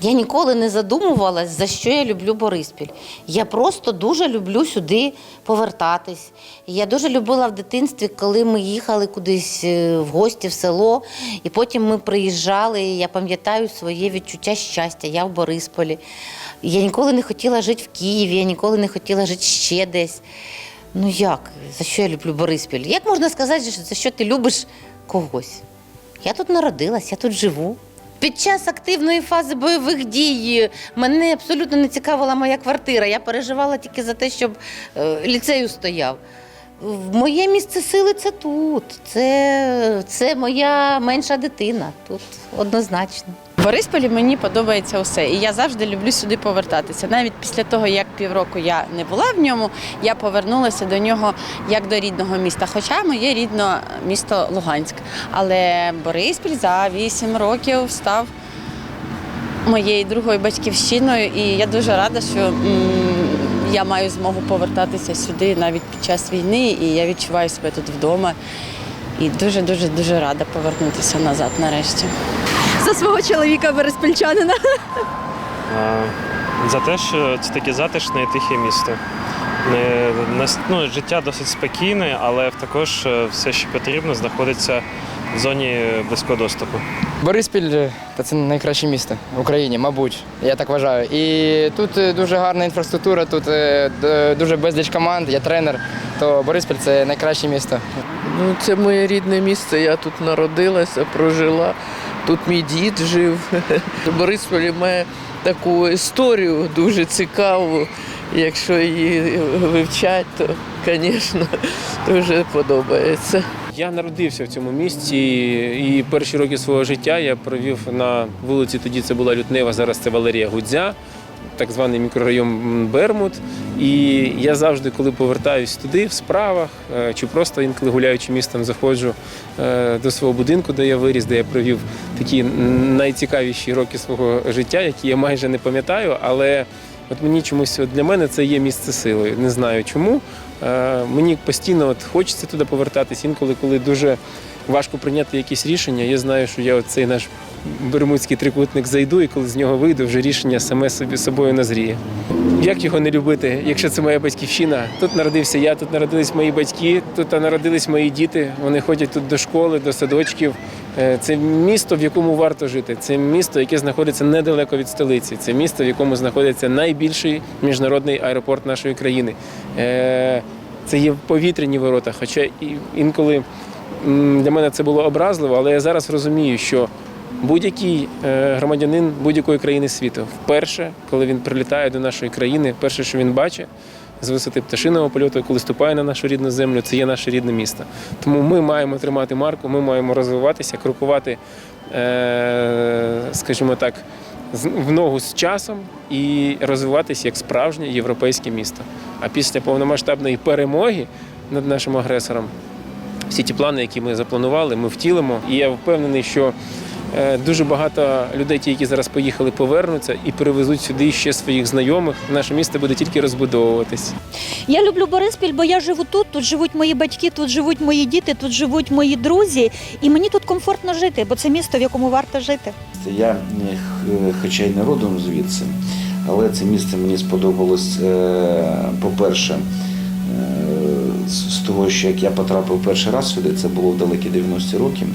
Я ніколи не задумувалась, за що я люблю Бориспіль. Я просто дуже люблю сюди повертатись. Я дуже любила в дитинстві, коли ми їхали кудись е, в гості в село, і потім ми приїжджали. і Я пам'ятаю своє відчуття щастя. Я в Борисполі. Я ніколи не хотіла жити в Києві, я ніколи не хотіла жити ще десь. Ну як? За що я люблю Бориспіль? Як можна сказати, за що ти любиш когось? Я тут народилась, я тут живу. Під час активної фази бойових дій мене абсолютно не цікавила моя квартира. Я переживала тільки за те, щоб е, ліцею стояв. Моє місце сили це тут. Це, це моя менша дитина. Тут однозначно. Борисполі мені подобається усе, і я завжди люблю сюди повертатися. Навіть після того, як півроку я не була в ньому, я повернулася до нього як до рідного міста. Хоча моє рідне місто Луганськ. Але Бориспіль за 8 років став моєю другою батьківщиною, і я дуже рада, що я маю змогу повертатися сюди навіть під час війни, і я відчуваю себе тут вдома. І дуже дуже дуже рада повернутися назад нарешті. За свого чоловіка Бориспільчанина. А, За те, що це таке затишне і тихе місто. Не, ну, життя досить спокійне, але також е, все, що потрібно, знаходиться в зоні близького доступу. Бориспіль е, та це найкраще місто в Україні, мабуть, я так вважаю. І тут е, дуже гарна інфраструктура, тут дуже безліч команд, я тренер. То Бориспіль це найкраще місто. Ну, це моє рідне місце. Я тут народилася, прожила. Тут мій дід жив. Борисполі має таку історію дуже цікаву. Якщо її вивчати, то, звісно, дуже подобається. Я народився в цьому місті і перші роки свого життя я провів на вулиці. Тоді це була Лютнева, зараз це Валерія Гудзя, так званий мікрорайон Бермут. І я завжди, коли повертаюсь туди, в справах е, чи просто інколи гуляючи містом, заходжу е, до свого будинку, де я виріс, де я провів такі найцікавіші роки свого життя, які я майже не пам'ятаю, але от мені чомусь от для мене це є місце сили. Не знаю чому. Е, Мені постійно от хочеться туди повертатись. Інколи, коли дуже важко прийняти якісь рішення, я знаю, що я цей наш бермудський трикутник зайду, і коли з нього вийду, вже рішення саме собі собою назріє. Як його не любити, якщо це моя батьківщина? Тут народився я, тут народились мої батьки, тут народились мої діти. Вони ходять тут до школи, до садочків. Е, Це місто, в якому варто жити. Це місто, яке знаходиться недалеко від столиці. Це місто, в якому знаходиться найбільший міжнародний аеропорт нашої країни. Е, Це є повітряні ворота. Хоча інколи для мене це було образливо, але я зараз розумію, що будь-який е, громадянин будь-якої країни світу, вперше, коли він прилітає до нашої країни, перше, що він бачить з висоти пташиного польоту, коли ступає на нашу рідну землю, це є наше рідне місто. Тому ми маємо тримати марку, ми маємо розвиватися, крокувати, е, скажімо так, в ногу з часом і розвиватися як справжнє європейське місто. А після повномасштабної перемоги над нашим агресором всі ті плани, які ми запланували, ми втілимо. І я впевнений, що дуже багато людей, ті, які зараз поїхали, повернуться і привезуть сюди ще своїх знайомих. Наше місто буде тільки розбудовуватись. Я люблю Бориспіль, бо я живу тут. Тут живуть мої батьки, тут живуть мої діти, тут живуть мої друзі, і мені тут комфортно жити, бо це місто, в якому варто жити. Я, е, хоча й не родом звідси, але це місце мені сподобалось, е, по-перше, е, з того, що як я потрапив перший раз сюди, це було в далекі 90-ті роки.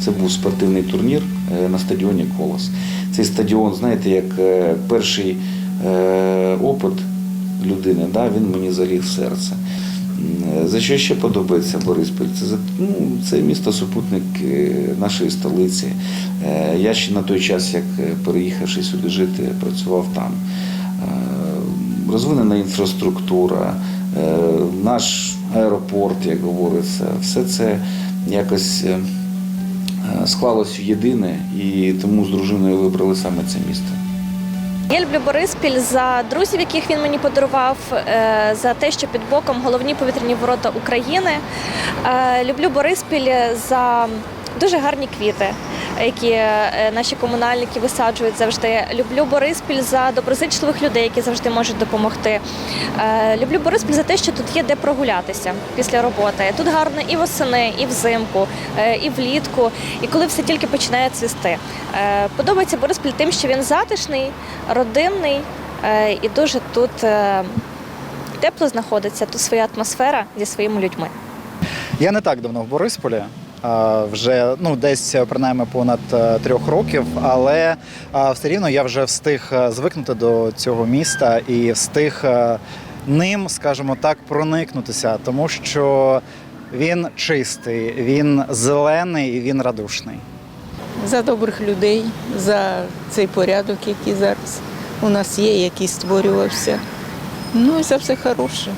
Це був спортивний турнір е, на стадіоні Колос. Цей стадіон, знаєте, як е, перший е, опит людини, да, він мені заліг в серце. За що ще подобається Бориспіль? Це, ну, це місто супутник е, нашої столиці. Я ще на той час, як переїхавши сюди жити, працював там. Розвинена інфраструктура, наш аеропорт, як говориться, все це якось е, е, склалось в єдине, і тому з дружиною вибрали саме це місто. Я люблю Бориспіль за друзів, яких він мені подарував, е, за те, що під боком головні повітряні ворота України. Е, Люблю Бориспіль за дуже гарні квіти, які е, наші комунальники висаджують завжди. Люблю Бориспіль за доброзичливих людей, які завжди можуть допомогти. Е, Люблю Бориспіль за те, що тут є де прогулятися після роботи. Тут гарно і восени, і взимку, е, і влітку, і коли все тільки починає цвісти. Подобається Бориспіль тим, що він затишний, родинний і дуже тут тепло знаходиться, тут своя атмосфера зі своїми людьми. Я не так давно в Борисполі. Вже ну десь е, принаймні понад е, трьох років, але все рівно я вже встиг е, звикнути до цього міста і встиг е, ним, скажімо так, проникнутися, тому що він чистий, він зелений і він радушний. за добрих людей, за цей порядок, який зараз у нас є, який створювався. Ну і за все хороше.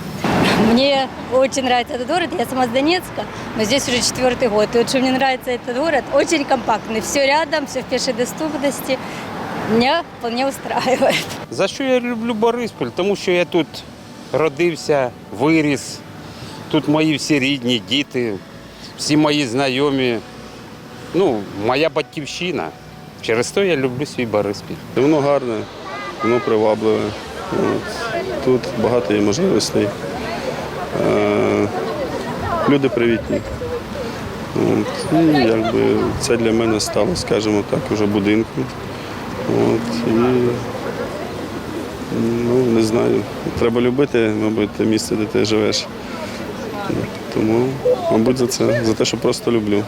Мне очень нравится этот город. Я сама с Донецка, но здесь уже четвертый год. И вот что мне нравится этот город, очень компактный. Все рядом, все в пешей доступности. Меня вполне устраивает. За що я люблю Бориспіль? Тому що я тут родився, виріс. Тут мої всі рідні, діти, всі мої знайомі. Ну, моя батьківщина. Через те я люблю свій Бориспіль. Воно гарне, воно привабливе. От. Тут багато є можливостей. Е, Люди привітні. От. І якби це для мене стало, скажімо так, уже будинком. От. І, ну, не знаю. Треба любити, мабуть, те місце, де ти живеш. Тому, мабуть, за це, за те, що просто люблю.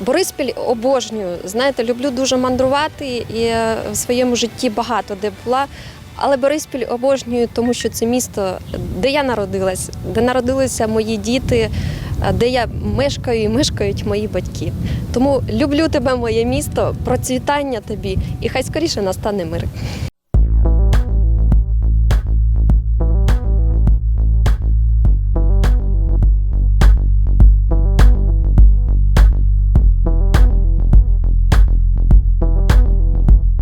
Бориспіль обожнюю. Знаєте, люблю дуже мандрувати і е, в своєму житті багато де була. Але Бориспіль обожнюю, тому що це місто, де я народилась, де народилися мої діти, е, де я мешкаю і мешкають мої батьки. Тому люблю тебе, моє місто, процвітання тобі, і хай скоріше настане мир.